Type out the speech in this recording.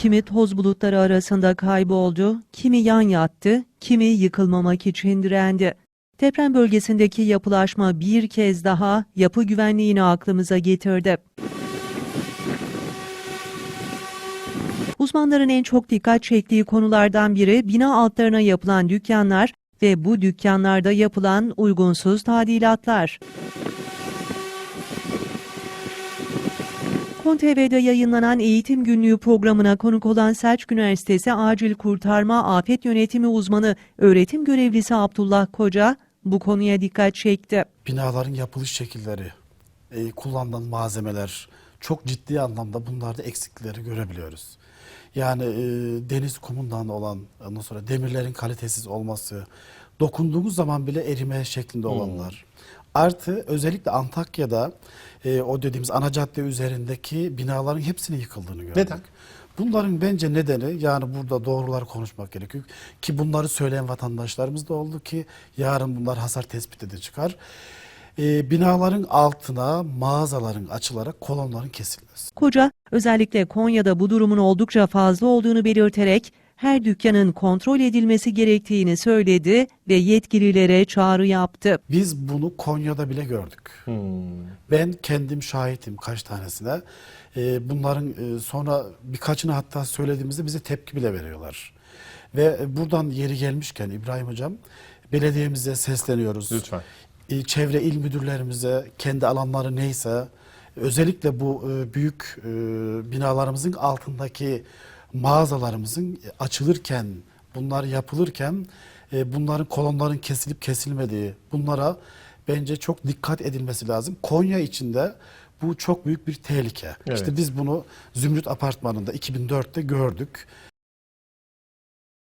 kimi toz bulutları arasında kayboldu, kimi yan yattı, kimi yıkılmamak için direndi. Deprem bölgesindeki yapılaşma bir kez daha yapı güvenliğini aklımıza getirdi. Uzmanların en çok dikkat çektiği konulardan biri bina altlarına yapılan dükkanlar ve bu dükkanlarda yapılan uygunsuz tadilatlar. Kon TV'de yayınlanan eğitim günlüğü programına konuk olan Selçuk Üniversitesi Acil Kurtarma Afet Yönetimi uzmanı öğretim görevlisi Abdullah Koca bu konuya dikkat çekti. binaların yapılış şekilleri, e, kullanılan malzemeler çok ciddi anlamda bunlarda eksiklikleri görebiliyoruz. Yani e, deniz kumundan olan, ondan sonra demirlerin kalitesiz olması, dokunduğumuz zaman bile erime şeklinde olanlar. Artı özellikle Antakya'da e, o dediğimiz ana cadde üzerindeki binaların hepsinin yıkıldığını gördük. Neden? Bunların bence nedeni yani burada doğrular konuşmak gerekiyor ki bunları söyleyen vatandaşlarımız da oldu ki yarın bunlar hasar tespiti de çıkar. Ee, binaların altına mağazaların açılarak kolonların kesilmesi. Koca özellikle Konya'da bu durumun oldukça fazla olduğunu belirterek her dükkanın kontrol edilmesi gerektiğini söyledi ve yetkililere çağrı yaptı. Biz bunu Konya'da bile gördük. Ben kendim şahitim kaç tanesine. Ee, bunların e, sonra birkaçını hatta söylediğimizde bize tepki bile veriyorlar. Ve buradan yeri gelmişken İbrahim Hocam belediyemize sesleniyoruz. Lütfen. e, çevre il müdürlerimize kendi alanları neyse özellikle bu e, büyük e, binalarımızın altındaki mağazalarımızın açılırken bunlar yapılırken e, bunların kolonların kesilip kesilmediği bunlara bence çok dikkat edilmesi lazım. Konya içinde bu çok büyük bir tehlike. Evet. İşte biz bunu Zümrüt Apartmanı'nda 2004'te gördük.